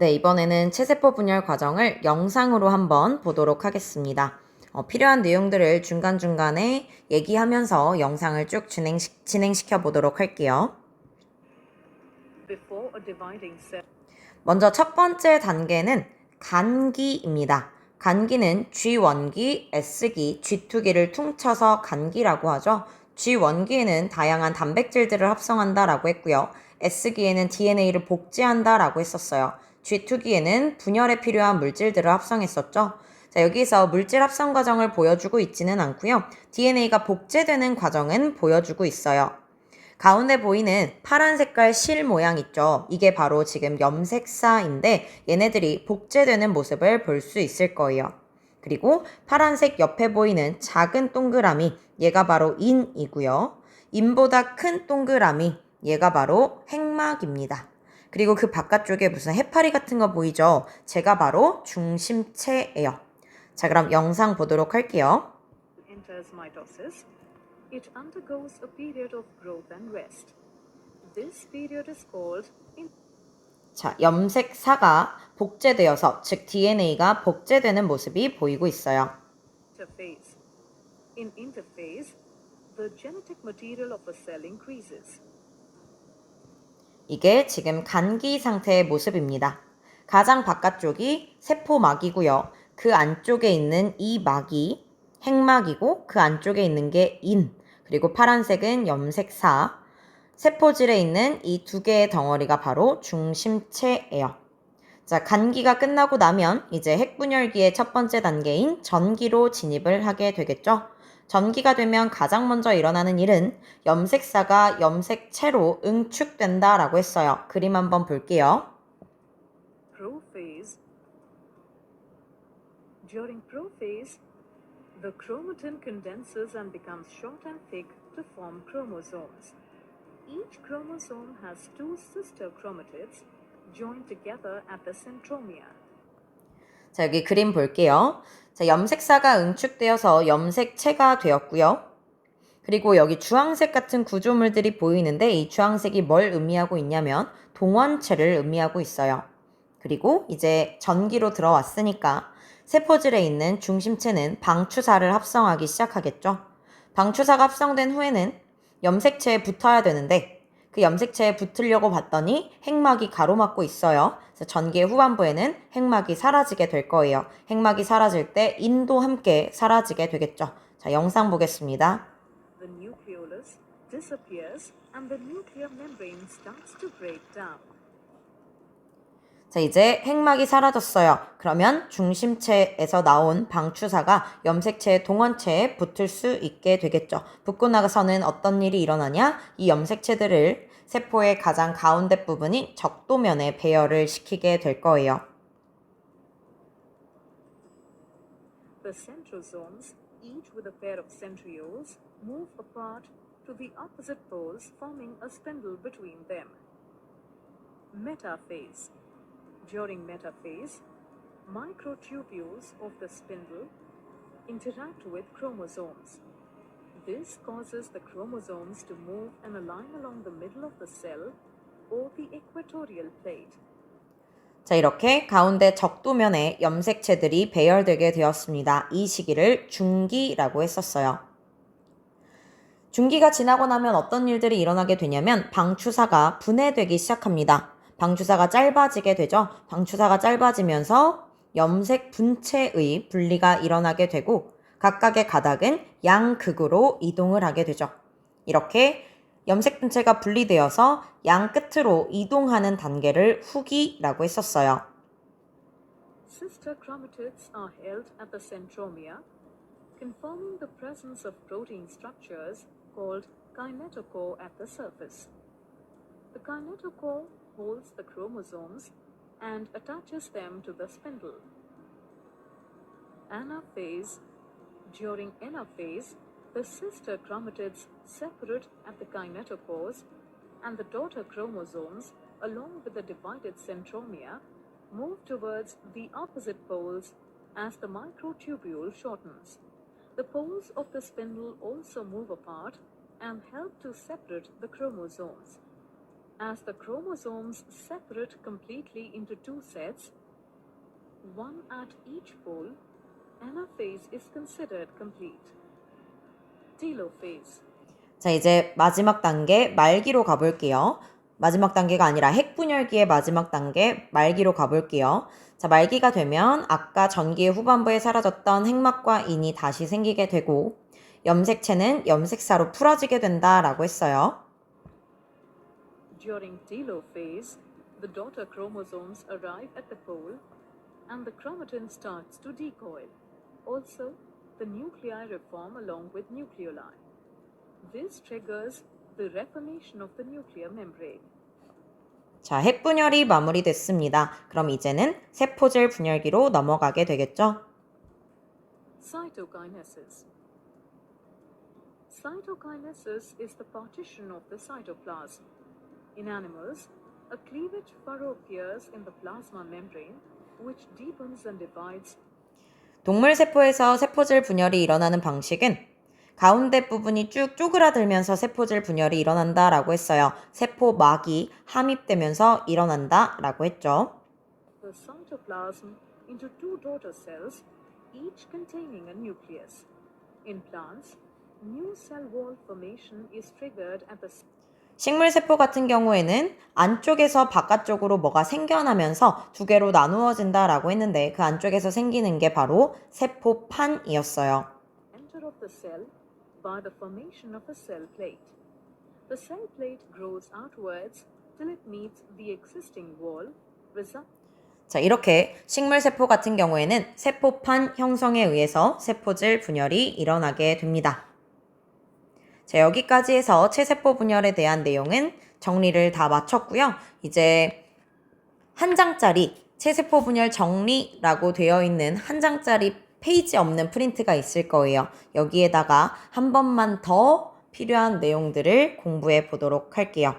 네, 이번에는 체세포 분열 과정을 영상으로 한번 보도록 하겠습니다. 어, 필요한 내용들을 중간중간에 얘기하면서 영상을 쭉 진행시, 진행시켜 보도록 할게요. 먼저 첫 번째 단계는 간기입니다. 간기는 G1기, S기, G2기를 퉁쳐서 간기라고 하죠. G1기에는 다양한 단백질들을 합성한다라고 했고요. S기에는 DNA를 복제한다라고 했었어요. G2기에는 분열에 필요한 물질들을 합성했었죠. 자, 여기서 물질 합성 과정을 보여주고 있지는 않고요. DNA가 복제되는 과정은 보여주고 있어요. 가운데 보이는 파란 색깔 실 모양 있죠? 이게 바로 지금 염색사인데 얘네들이 복제되는 모습을 볼 수 있을 거예요. 그리고 파란색 옆에 보이는 작은 동그라미 얘가 바로 인이고요. 인보다 큰 동그라미 얘가 바로 핵막입니다. 그리고 그 바깥쪽에 무슨 해파리 같은 거 보이죠? 제가 바로 중심체예요. 자, 그럼 영상 보도록 할게요. enters mitosis, it undergoes a period of growth and rest. This period is called in- 자, 염색사가 복제되어서, 즉 DNA가 복제되는 모습이 보이고 있어요. interphase. In interphase, the genetic material of a cell increases. 이게 지금 간기 상태의 모습입니다. 가장 바깥쪽이 세포막이고요. 그 안쪽에 있는 이 막이 핵막이고 그 안쪽에 있는 게 인, 그리고 파란색은 염색사, 세포질에 있는 이 두 개의 덩어리가 바로 중심체예요. 자, 간기가 끝나고 나면 이제 핵분열기의 첫 번째 단계인 전기로 진입을 하게 되겠죠. 전기가 되면 가장 먼저 일어나는 일은 염색사가 염색체로 응축된다라고 했어요. 그림 한번 볼게요. Prophase. During prophase, the chromatin condenses and becomes short and thick to form chromosomes. Each chromosome has two sister chromatids joined together at the centromere. 자, 여기 그림 볼게요. 자, 염색사가 응축되어서 염색체가 되었고요. 그리고 여기 주황색 같은 구조물들이 보이는데 이 주황색이 뭘 의미하고 있냐면 동원체를 의미하고 있어요. 그리고 이제 전기로 들어왔으니까 세포질에 있는 중심체는 방추사를 합성하기 시작하겠죠. 방추사가 합성된 후에는 염색체에 붙어야 되는데 그 염색체에 붙으려고 봤더니 핵막이 가로막고 있어요. 그래서 전기의 후반부에는 핵막이 사라지게 될 거예요. 핵막이 사라질 때 인도 함께 사라지게 되겠죠. 자, 영상 보겠습니다. The nucleolus disappears and the nuclear membrane starts to break down. 자, 이제 핵막이 사라졌어요. 그러면 중심체에서 나온 방추사가 염색체의 동원체에 붙을 수 있게 되겠죠. 붙고 나서는 어떤 일이 일어나냐? 이 염색체들을 세포의 가장 가운데 부분인 적도면에 배열을 시키게 될 거예요. The centrosomes, each with a pair of centrioles, move apart to the opposite poles, forming a spindle between them. Metaphase. During metaphase, microtubules of the spindle interact with chromosomes. This causes the chromosomes to move and align along the middle of the cell or the equatorial plate. 자, 이렇게 가운데 적도면에 염색체들이 배열되게 되었습니다. 이 시기를 중기라고 했었어요. 중기가 지나고 나면 어떤 일들이 일어나게 되냐면 방추사가 분해되기 시작합니다. 방추사가 짧아지게 되죠. 방추사가 짧아지면서 염색 분체의 분리가 일어나게 되고 각각의 가닥은 양극으로 이동을 하게 되죠. 이렇게 염색 분체가 분리되어서 양 끝으로 이동하는 단계를 후기라고 했었어요. Sister chromatids are held at the centromere, confirming the presence of protein structures called kinetochore at the surface. The kinetochore holds the chromosomes and attaches them to the spindle. Anaphase. During anaphase, the sister chromatids separate at the kinetochores, and the daughter chromosomes, along with the divided centromere, move towards the opposite poles as the microtubule shortens. The poles of the spindle also move apart and help to separate the chromosomes. As the chromosomes separate completely into two sets, one at each pole, anaphase is considered complete. Telophase. 자, 이제 마지막 단계 말기로 가볼게요. 마지막 단계가 아니라 핵분열기의 마지막 단계 말기로 가볼게요. 자, 말기가 되면 아까 전기의 후반부에 사라졌던 핵막과 인이 다시 생기게 되고 염색체는 염색사로 풀어지게 된다라고 했어요. During telophase, the daughter chromosomes arrive at the pole and the chromatin starts to decoil. Also, the nuclei reform along with nucleoli. This triggers the reformation of the nuclear membrane. 자, 핵분열이 마무리됐습니다. 그럼 이제는 세포질 분열기로 넘어가게 되겠죠? Cytokinesis. Cytokinesis is the partition of the cytoplasm. In animals, a cleavage furrow appears in the plasma membrane, which deepens and divides 동물 세포에서 세포질 분열이 일어나는 방식은 가운데 부분이 쭉 쪼그라들면서 세포질 분열이 일어난다라고 했어요. 세포막이 함입되면서 일어난다라고 했죠. the cytoplasm into two daughter cells, each containing a nucleus. In plants, new cell wall formation is triggered at the 식물 세포 같은 경우에는 안쪽에서 바깥쪽으로 뭐가 생겨나면서 두 개로 나누어진다라고 했는데 그 안쪽에서 생기는 게 바로 세포판이었어요. 자, 이렇게 식물 세포 같은 경우에는 세포판 형성에 의해서 세포질 분열이 일어나게 됩니다. 자, 여기까지 해서 체세포 분열에 대한 내용은 정리를 다 마쳤고요. 이제 한 장짜리 체세포 분열 정리라고 되어 있는 한 장짜리 페이지 없는 프린트가 있을 거예요. 여기에다가 한 번만 더 필요한 내용들을 공부해 보도록 할게요.